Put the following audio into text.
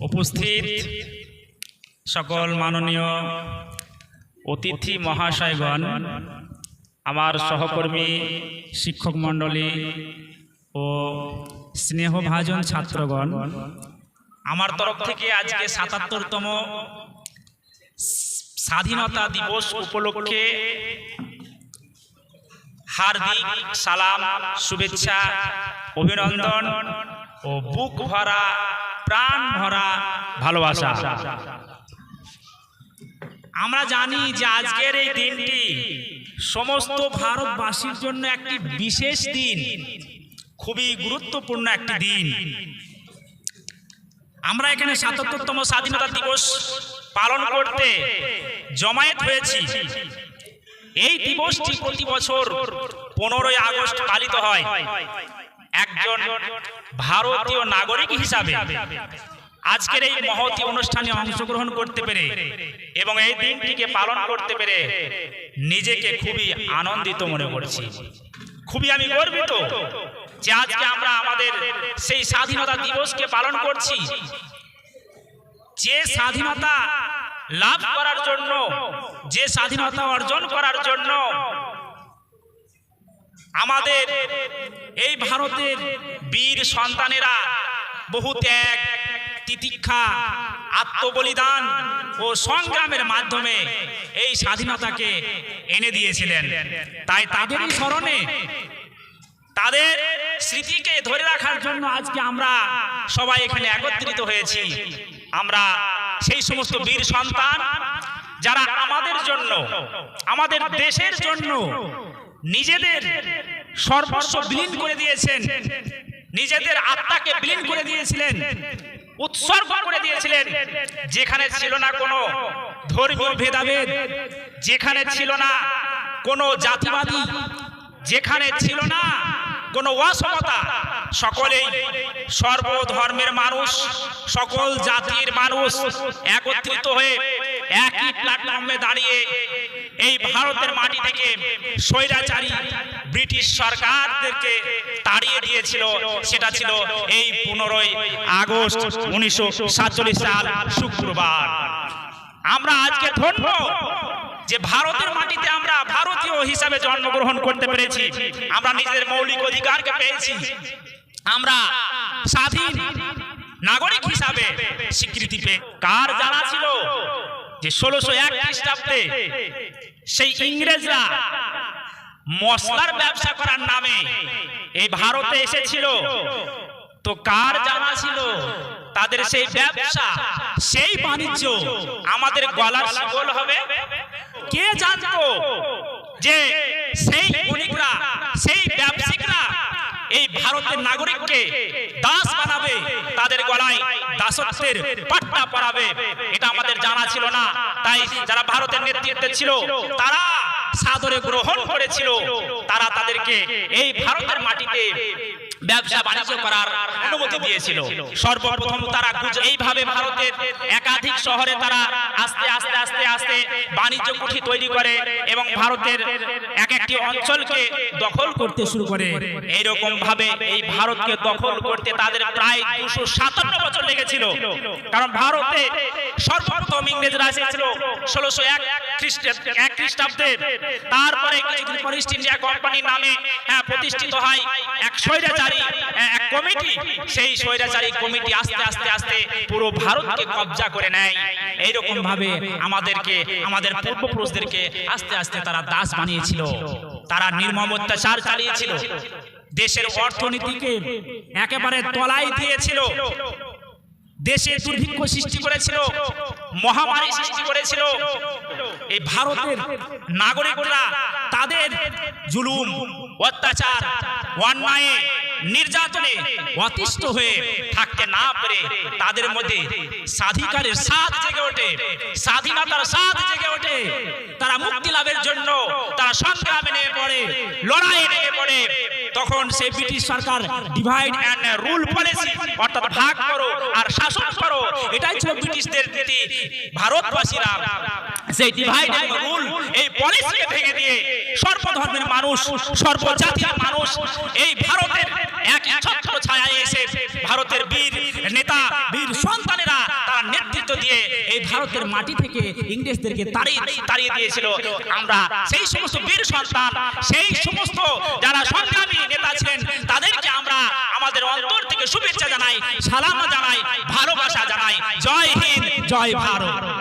উপস্থিত সকল মাননীয় অতিথি মহাশয়গণ, আমার সহকর্মী শিক্ষক মণ্ডলী ও স্নেহভাজন ছাত্রগণ, আমার তরফ থেকে আজকে সাতাত্তরতম স্বাধীনতা দিবস উপলক্ষে হার্দিক সালাম, শুভেচ্ছা, অভিনন্দন ও বুক ভরা, প্রাণ ভরা ভালোবাসা। আমরা জানি যে আজকের এই দিনটি সমস্ত ভারতবাসীর জন্য একটি বিশেষ দিন, খুবই গুরুত্বপূর্ণ একটি দিন। আমরা এখানে সাতাত্তরতম স্বাধীনতা দিবস পালন করতে জমায়েত হয়েছি। এই দিবসটি প্রতি বছর পনেরোই আগস্ট পালিত হয়। একজন ভারতীয় নাগরিক হিসাবে আজকের এই মহতি অনুষ্ঠানে অংশগ্রহণ করতে পেরে এবং এই দিনটিকে পালন করতে পেরে নিজেকে খুবই আনন্দিত মনে করছি। খুবই আমি গর্বিত যে আজকে আমরা আমাদের সেই স্বাধীনতা দিবসকে পালন করছি। যে স্বাধীনতা লাভ করার জন্য, যে স্বাধীনতা অর্জন করার জন্য আমাদের এই ভারতের বীর সন্তানেরা বহু ত্যাগ, তিতিক্ষা, আত্মবলিদান ও সংগ্রামের মাধ্যমে এই স্বাধীনতাকে এনে দিয়েছিলেন। তাই তাদেরই স্মরণে তাদের স্মৃতিকে ধরে রাখার জন্য আজকে আমরা সবাই এখানে একত্রিত হয়েছি। আমরা সেই সমস্ত বীর সন্তান যারা আমাদের জন্য, আমাদের দেশের জন্য নিজেদের সর্বস্ব বিলীন করে দিয়েছেন, নিজেদের আত্মাকে বিলীন করে দিয়েছিলেন, উৎসর্গ করে দিয়েছিলেন, যেখানে ছিল না কোনো ধর্মীয় ভেদাভেদ, যেখানে ছিল না কোনো জাতিবাদী, যেখানে ছিল না কোনো অসমতা সকলেই সর্বধর্মের মানুষ, সকল জাতির মানুষ একত্রিত হয়ে একই প্ল্যাটফর্মে দাঁড়িয়ে এই ভারতের মাটি থেকে স্বৈরাচারী ব্রিটিশ সরকারদেরকে তাড়িয়ে দিয়েছিল। সেটা ছিল এই পনেরোই আগস্ট উনিশশো সাতচল্লিশ সাল শুক্রবার। আমরা আজকে ধন্য যে ভারতের মাটিতে আমরা ভারতীয় হিসাবে জন্মগ্রহণ করতে পেরেছি। আমরা নিজেদের মৌলিক অধিকারকে পেয়েছি। আমরা স্বাধীন নাগরিক হিসাবে স্বীকৃতি পেয়ে কার জানা ছিল যে ষোলোশো এক খ্রিস্টাব্দে সেই ইংরেজরা মশলার ব্যবসা করার নামে এই ভারতে এসেছিল? তো কার জানা ছিল? তাদের সেই ব্যবসা, সেই বাণিজ্য আমাদের গলার শিকল হবে? কে জানতো যে সেই বণিকরা ভারতের নাগরিককে দাস বানাবে, তাদের গলায় দাসত্বের পাট্টা পরাবে। এটা আমাদের জানা ছিল না। তাই যারা ভারতের নেতৃত্বে ছিল, তারা সাদরে গ্রহণ করেছিল। তারা তাদেরকে এই ভারতের মাটিতে ব্যবসা বাণিজ্য করার অনুমতি দিয়েছিল। সর্বপ্রথম তারা এইভাবে ভারতের একাধিক শহরে তারা আস্তে আস্তে আস্তে আস্তে বাণিজ্য কুঠি তৈরি করে এবং ভারতের এক একটি অঞ্চলকে দখল করতে শুরু করে। এইরকম ভাবে এই ভারতকে দখল করতে তাদের প্রায় দুশো সাতান্ন বছর লেগেছিল। কারণ ভারতে সর্বপ্রথম ইংরেজরা এসেছিল ষোলোশো এক এক খ্রিস্টাব্দে তারপরে ইস্ট নামে হ্যাঁ, প্রতিষ্ঠিত হয় এক স্বৈরাচারী এক কমিটি। সেই স্বৈরাচারী কমিটি আস্তে আস্তে আস্তে পুরো ভারতকে কবজা করে নেয়। এইরকম ভাবে আমাদেরকে আমাদের পূর্বপুরুষদেরকে আস্তে আস্তে তারা দাস বানিয়েছিল। তারা নির্মম অত্যাচার চালিয়েছিল। দেশের অর্থনীতিকে একেবারে তলায় দিয়েছিল। দেশে দুর্ভিক্ষ সৃষ্টি করেছিল। মহামারী সৃষ্টি করেছিল। এই ভারতের নাগরিকরা তাদের জুলুম, অত্যাচার, অন্যায়ে, নির্যাতনে অতিষ্ঠ হয়ে থাকতে না পেরে তাদের মধ্যে স্বাধিকারের স্বাদ জেগে ওঠে, স্বাধীনতার সাথ জেগে ওঠে। তারা মুক্তি লাভের জন্য তারা সংগ্রামে নেমে পড়ে, লড়াইয়ে নেমে পড়ে। তখন সেই ব্রিটিশ সরকার ডিভাইড অ্যান্ড রুল পলিসি অর্থাৎ ভাগ করো আর শাসন করো। এটাই ছিল ব্রিটিশদের নীতি। ভারতবাসীরা সেই ডিভাইড অ্যান্ড রুল এই পলিসিকে ভেঙে দিয়ে সর্বধর্মের মানুষ, সর্বজাতির মানুষ এই ভারতের এক ছত্র ছায়ায় এসে ভারতের বীর নেতা, বীর সন্তানেরা তারা নেতৃত্ব দিয়ে এই ভারতের মাটি থেকে ইংরেজদেরকে তাড়িয়ে তাড়িয়ে দিয়েছিল। আমরা সেই সমস্ত বীর সন্তান, সেই সমস্ত যারা সংগ্রামী নেতা ছিলেন তাদেরকে আমরা আমাদের অন্তর থেকে শুভেচ্ছা জানাই সালাম জানাই ভালোবাসা জানাই। জয় হিন্দ জয় ভারত।